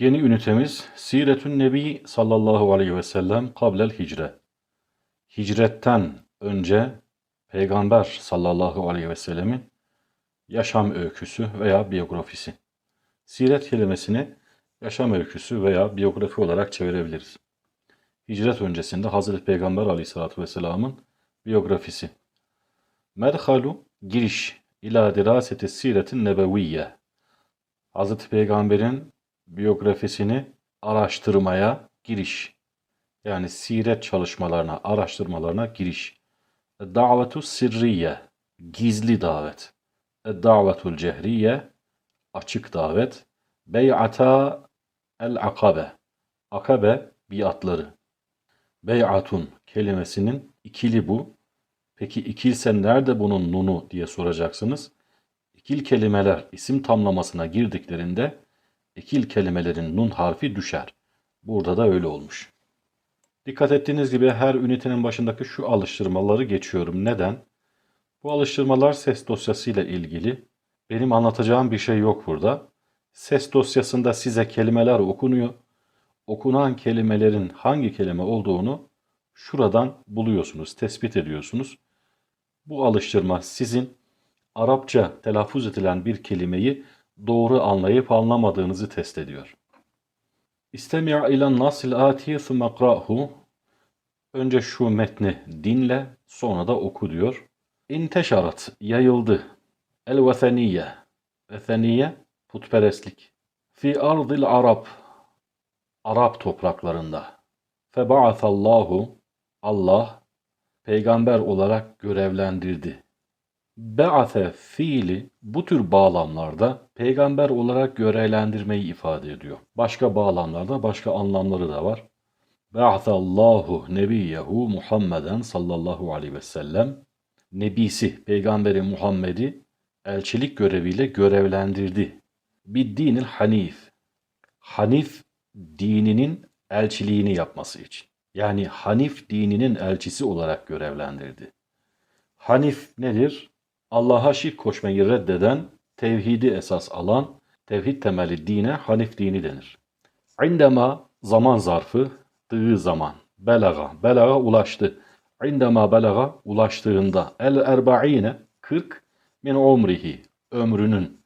Yeni ünitemiz Siretün Nebi sallallahu aleyhi ve sellem kablel hicre. Hicretten önce Peygamber sallallahu aleyhi ve sellemin yaşam öyküsü veya biyografisi. Siret kelimesini yaşam öyküsü veya biyografi olarak çevirebiliriz. Hicret öncesinde Hazreti Peygamber aleyhissalatü vesselamın biyografisi. Medhalu giriş ila diraseti siretin nebeviyye. Hazreti Peygamber'in biyografisini araştırmaya giriş. Yani siret çalışmalarına, araştırmalarına giriş. Davetu sirriye, gizli davet. Davetul cehriye, açık davet. Bey'ata el akabe, akabe biatları. Bey'atun kelimesinin ikili bu. Peki ikilse nerede bunun nunu diye soracaksınız. İkil kelimeler isim tamlamasına girdiklerinde ikil kelimelerin nun harfi düşer. Burada da öyle olmuş. Dikkat ettiğiniz gibi her ünitenin başındaki şu alıştırmaları geçiyorum. Neden? Bu alıştırmalar ses dosyasıyla ilgili. Benim anlatacağım bir şey yok burada. Ses dosyasında size kelimeler okunuyor. Okunan kelimelerin hangi kelime olduğunu şuradan buluyorsunuz, tespit ediyorsunuz. Bu alıştırma sizin Arapça telaffuz edilen bir kelimeyi doğru anlayıp anlamadığınızı test ediyor. İstemi' ila nasil ati thumme. Önce şu metni dinle, sonra da oku diyor. İnteşarat, yayıldı. El veseniye, veseniye, putperestlik. Fi ardil Arab, Arap topraklarında. Feba'athallahu, Allah, peygamber olarak görevlendirdi. Be'ate fiili bu tür bağlamlarda peygamber olarak görevlendirmeyi ifade ediyor. Başka bağlamlarda başka anlamları da var. Be'atallahu nebiyyehu Muhammeden sallallahu aleyhi ve sellem Nebisi, peygamberi Muhammed'i elçilik göreviyle görevlendirdi. Bir dinil hanif. Hanif dininin elçiliğini yapması için. Yani Hanif dininin elçisi olarak görevlendirdi. Hanif nedir? Allah'a şirk koşmayı reddeden, tevhidi esas alan, tevhid temeli dine Hanif dini denir. İndema zaman zarfı, dığı zaman, belaga, belaga ulaştı. İndema belaga ulaştığında, el erba'ine 40 min umrihi, ömrünün,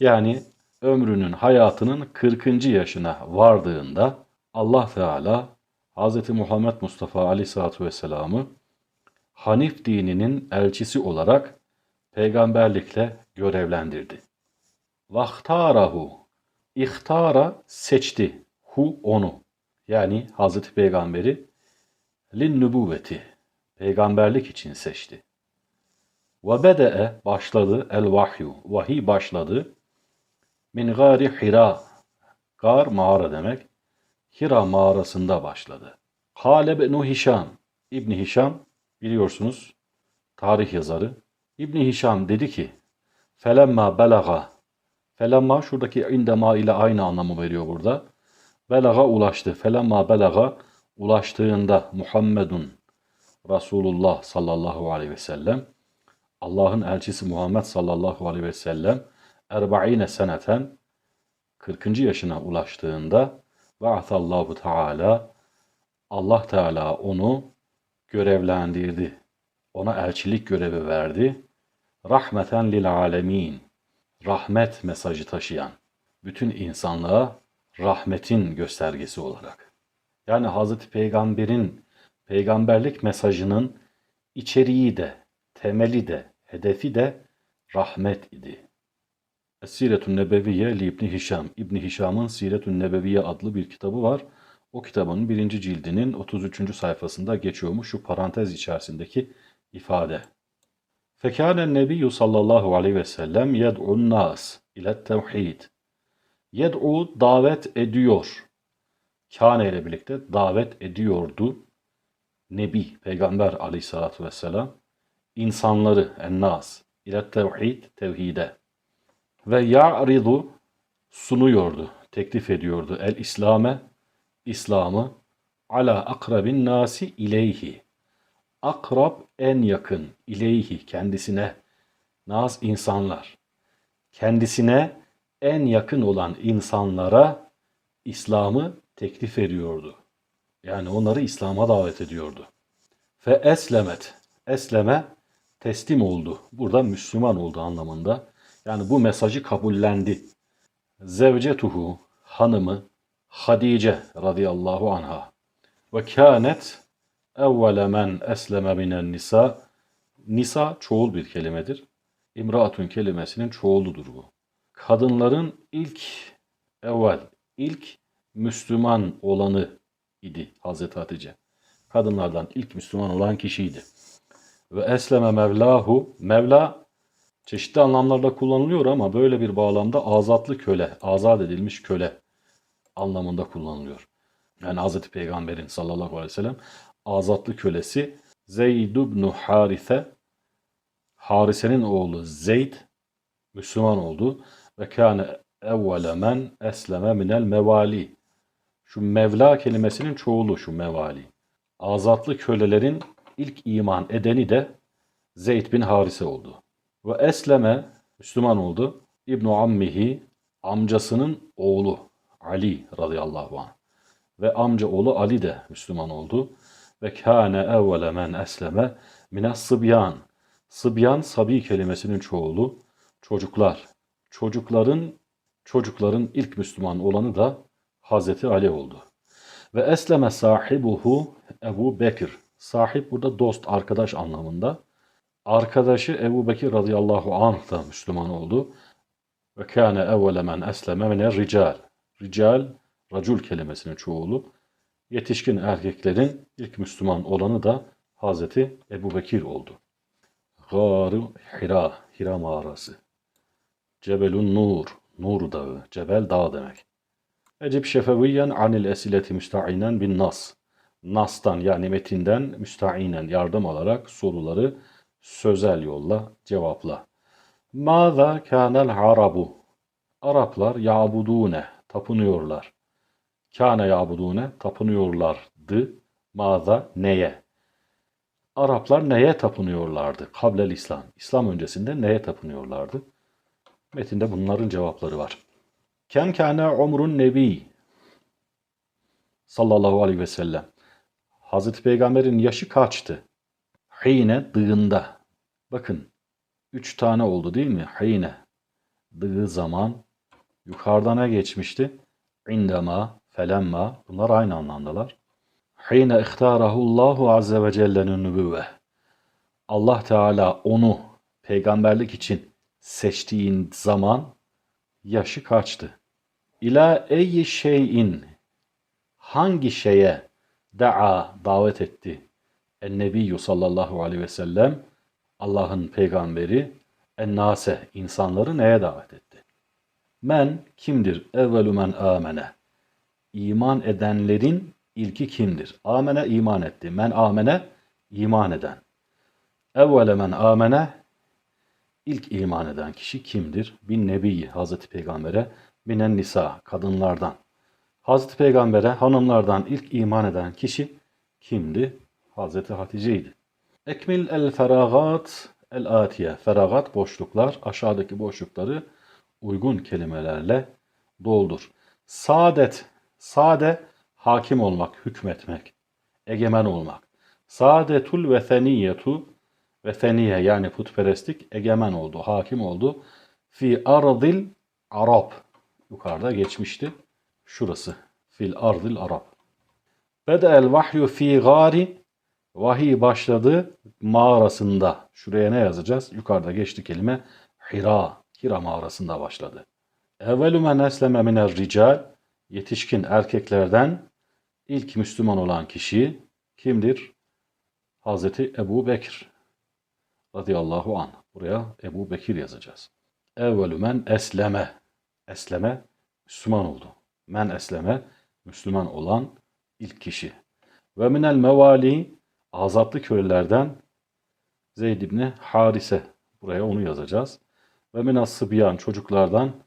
yani ömrünün, hayatının 40. yaşına vardığında Allah Teala Hz. Muhammed Mustafa Aleyhisselatü Vesselam'ı Hanif dininin elçisi olarak peygamberlikle görevlendirdi. Vahtarahu, ihtara seçti, hu onu, yani Hazreti Peygamberi lin nübüvveti, peygamberlik için seçti. Ve bede'e başladı el vahyu, vahiy başladı. Min gari hira, gar mağara demek. Hira mağarasında başladı. Kale benu Hişam, İbni Hişam biliyorsunuz tarih yazarı. İbni Hişam dedi ki felemma belaga felemma şuradaki indema ile aynı anlamı veriyor burada. Belaga ulaştı. Felemma belaga ulaştığında Muhammedun Resulullah sallallahu aleyhi ve sellem Allah'ın elçisi Muhammed sallallahu aleyhi ve sellem erba'ine seneten 40. yaşına ulaştığında Ba'athallahu Teala Allah Teala onu görevlendirdi. Ona elçilik görevi verdi. Rahmeten lil alemin. Rahmet mesajı taşıyan. Bütün insanlığa rahmetin göstergesi olarak. Yani Hazreti Peygamber'in peygamberlik mesajının içeriği de, temeli de, hedefi de rahmet idi. Es-Siretün Nebeviye li İbni Hişam. İbni Hişam'ın Siretün Nebeviye adlı bir kitabı var. O kitabın birinci cildinin 33. sayfasında geçiyormuş şu parantez içerisindeki ifade. Fekânen nebiyyü sallallahu aleyhi ve sellem yed'un nas ile tevhid. Yed'u davet ediyor. Kâne ile birlikte davet ediyordu. Nebi, Peygamber aleyhissalatü vesselam insanları, ennas ile tevhid, tevhide ve ya'ridu sunuyordu, teklif ediyordu el İslam'e, İslam'ı ala akrabin nasi ileyhi. Akrab en yakın, ileyhi kendisine, nas insanlar. Kendisine en yakın olan insanlara İslam'ı teklif ediyordu. Yani onları İslam'a davet ediyordu. Fe eslemet. Esleme teslim oldu. Burada Müslüman oldu anlamında. Yani bu mesajı kabullendi. Zevcetuhu hanımı Hadice radıyallahu anha ve kânet evvele men esleme minen nisa nisa çoğul bir kelimedir. İmraatun kelimesinin çoğuludur bu. Kadınların ilk evvel ilk Müslüman olanı idi Hazreti Hatice. Kadınlardan ilk Müslüman olan kişiydi. Ve esleme mevlahu Mevla çeşitli anlamlarda kullanılıyor ama böyle bir bağlamda azatlı köle, azat edilmiş köle anlamında kullanılıyor. Yani Hazreti Peygamber'in sallallahu aleyhi ve sellem azatlı kölesi Zeyd ibn Harise Harise'nin oğlu Zeyd Müslüman oldu ve kâne evvele men esleme minel mevali. Şu Mevla kelimesinin çoğulu şu mevali. Azatlı kölelerin ilk iman edeni de Zeyd bin Harise oldu. Ve esleme Müslüman oldu. İbnu Ammihi amcasının oğlu Ali radıyallahu anh. Ve amca oğlu Ali de Müslüman oldu. Ve kâne evvele men esleme mines sıbyan. Sıbyan sabi kelimesinin çoğulu çocuklar. Çocukların çocukların ilk Müslüman olanı da Hazreti Ali oldu. Ve esleme sahibuhu Ebu Bekir. Sahip burada dost, arkadaş anlamında. Arkadaşı Ebu Bekir radıyallahu anh da Müslüman oldu. Ve kâne evvele men esleme mine rical. Rical, racul kelimesinin çoğulu. Yetişkin erkeklerin ilk Müslüman olanı da Hazreti Ebu Bekir oldu. Gâr-ı Hira, Hira mağarası. Cebelun Nur, Nur dağı, Cebel dağ demek. Ecib şefeviyen anil esileti müsta'inen bin nas. Nas'tan yani metinden müsta'inen yardım alarak soruları sözel yolla cevapla. Mâzâ kânel arabu. Araplar yabudune, tapınıyorlar. Kâne yabudune, tapınıyorlardı. Mâzâ neye? Araplar neye tapınıyorlardı? Kablel İslam. İslam öncesinde neye tapınıyorlardı? Metinde bunların cevapları var. Kem kâne umrun nebi sallallahu aleyhi ve sellem. Hazreti Peygamber'in yaşı kaçtı? Hine dığında. Bakın üç tane oldu değil mi? Hine dığı zaman yukarıda ne geçmişti? İndema, felemma bunlar aynı anlamdalar. Hine ihtarahullahu azze ve celle'nin nübüvve. Allah Teala onu peygamberlik için seçtiğin zaman yaşı kaçtı? İla eyyi şeyin hangi şeye da'a davet etti? En-Nebiyyü sallallahu aleyhi ve sellem Allah'ın peygamberi ennase insanları neye davet etti? Men kimdir? Evvelü men amene. İman edenlerin ilki kimdir? Amene iman etti. Men amene iman eden. Evvele men amene ilk iman eden kişi kimdir? Bin Nebi Hazreti Peygamber'e binen nisa kadınlardan. Hazreti Peygamber'e hanımlardan ilk iman eden kişi kimdi? Hazreti Hatice'ydi. Ekmil el feragat el atiye. Feragat boşluklar. Aşağıdaki boşlukları uygun kelimelerle doldur. Saadet. Sade hakim olmak, hükmetmek, egemen olmak. Saadetul vetheniyetu vetheniye yani putperestlik egemen oldu, hakim oldu. Fi ardil Arap. Yukarıda geçmişti. Şurası. Fil ardil Arap. Bede'el vahyu fi gari Vahiy başladı mağarasında. Şuraya ne yazacağız? Yukarıda geçti kelime. Hira. Hira mağarasında başladı. Evvelü men esleme miner rical. Yetişkin erkeklerden ilk Müslüman olan kişi kimdir? Hazreti Ebu Bekir radıyallahu an. Buraya Ebu Bekir yazacağız. Evvelü men esleme. Esleme Müslüman oldu. Men esleme Müslüman olan ilk kişi. Ve minel mevali azatlı kölelerden Zeyd ibni Harise. Buraya onu yazacağız. Ve minas sıbyan çocuklardan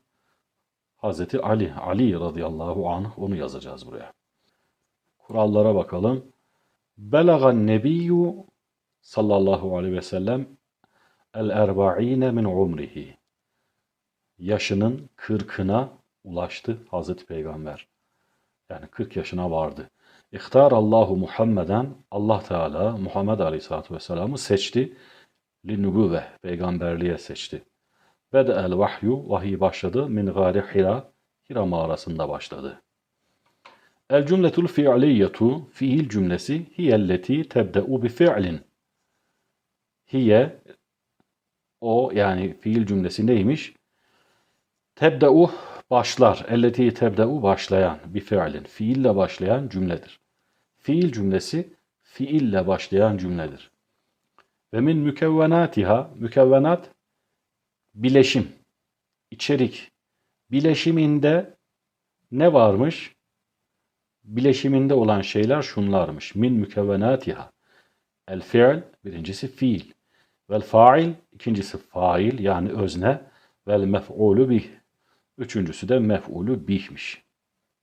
Hazreti Ali, Ali radıyallahu anh onu yazacağız buraya. Kurallara bakalım. Belagan nebiyyü sallallahu aleyhi ve sellem el erba'ine min umrihi. Yaşının kırkına ulaştı Hazreti Peygamber. Yani 40 yaşına vardı. İhtar Allahu Muhammeden Allah Teala Muhammed Aleyhisselatü Vesselam'ı seçti. Linnübüvve peygamberliğe seçti. Bede el vahyu vahiy başladı min gari Hira Hira mağarasında başladı. El cümletul fi'liyetu fiil cümlesi hiyelleti tebde'u bi fi'lin. Hiye o yani fiil cümlesi neymiş? Tebde'u başlar. Elleti tebde'u başlayan bir fiilin. Fiille başlayan cümledir. Fiil cümlesi fiille başlayan cümledir. Ve min mükevvenatiha, mükevvenat bileşim, içerik. Bileşiminde ne varmış? Bileşiminde olan şeyler şunlarmış. Min mükevvenatiha. El fiil, birincisi fiil. Vel fail, ikincisi fail yani özne. Vel mef'ulü bih. Üçüncüsü de mef'ulü bihmiş.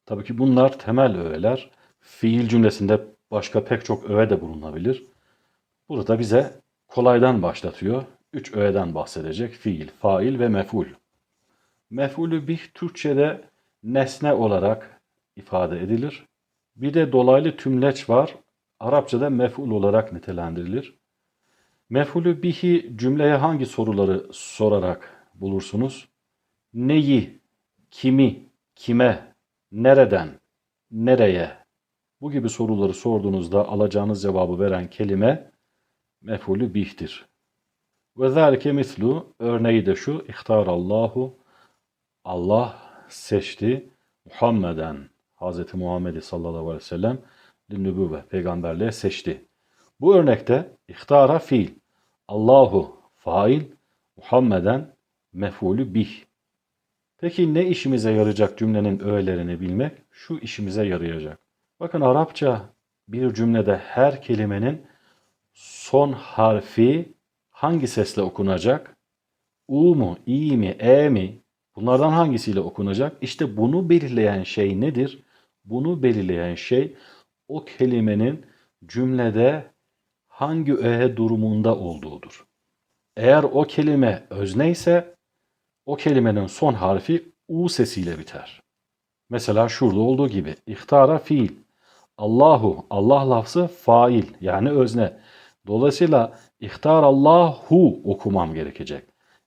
Tabii ki bunlar temel öğeler. Fiil cümlesinde başka pek çok öğe de bulunabilir. Burada bize kolaydan başlatıyor. Üç öğeden bahsedecek. Fiil, fail ve mef'ul. Mef'ulü bih Türkçe'de nesne olarak ifade edilir. Bir de dolaylı tümleç var. Arapçada mef'ul olarak nitelendirilir. Mef'ulü bihi cümleye hangi soruları sorarak bulursunuz? Neyi, kimi, kime, nereden, nereye? Bu gibi soruları sorduğunuzda alacağınız cevabı veren kelime mef'ulü bih'tir. Ve zâlike mislu örneği de şu ihtarallahu Allah seçti Muhammeden Hz. Muhammed'i sallallahu aleyhi ve sellem nübüvve peygamberliğe seçti. Bu örnekte ihtara fiil, Allahu fail, Muhammeden mef'ulü bih. Peki ne işimize yarayacak cümlenin öğelerini bilmek? Şu işimize yarayacak. Bakın Arapça bir cümlede her kelimenin son harfi hangi sesle okunacak? U mu, i mi, e mi? Bunlardan hangisiyle okunacak? İşte bunu belirleyen şey nedir? Bunu belirleyen şey o kelimenin cümlede hangi öğe durumunda olduğudur. Eğer o kelime özne ise o kelimenin son harfi u sesiyle biter. Mesela şurada olduğu gibi ihtara fiil. Allahu, Allah lafzı fail yani özne. Dolayısıyla ihtar Allahu okumam gerekecek.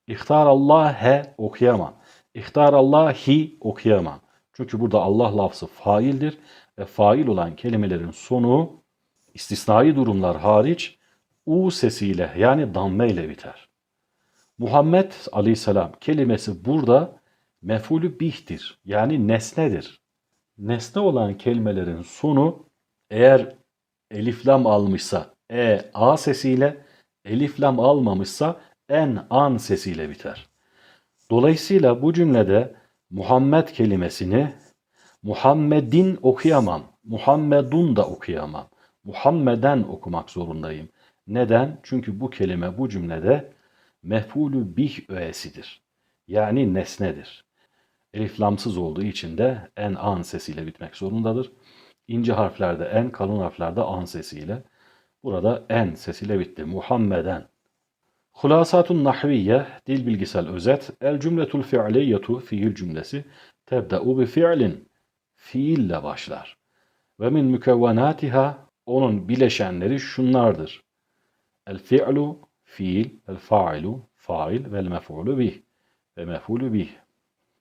İhtar Allah'e okuyamam. İhtar Allahi okuyamam. Çünkü burada Allah lafzı faildir ve fail olan kelimelerin sonu istisnai durumlar hariç u sesiyle yani damme ile biter. Muhammed aleyhisselam kelimesi burada mefulü bihtir yani nesnedir. Nesne olan kelimelerin sonu eğer eliflam almışsa e a sesiyle, eliflam almamışsa en an sesiyle biter. Dolayısıyla bu cümlede Muhammed kelimesini Muhammedin okuyamam. Muhammedun da okuyamam. Muhammeden okumak zorundayım. Neden? Çünkü bu kelime bu cümlede mef'ulü bih öğesidir. Yani nesnedir. Eliflamsız olduğu için de en an sesiyle bitmek zorundadır. İnce harflerde en, kalın harflerde an sesiyle. Burada en sesiyle bitti. Muhammeden. Hulasatun nahviye, dil bilgisel özet. El cümletul fi'liyetu, fiil cümlesi. Tebda'u bi fi'lin. Fiille başlar. Ve min mükevvenatiha, onun bileşenleri şunlardır. El fi'lu, fiil, el fa'ilu, fail ve el mef'ulu bih ve mef'ulu bih.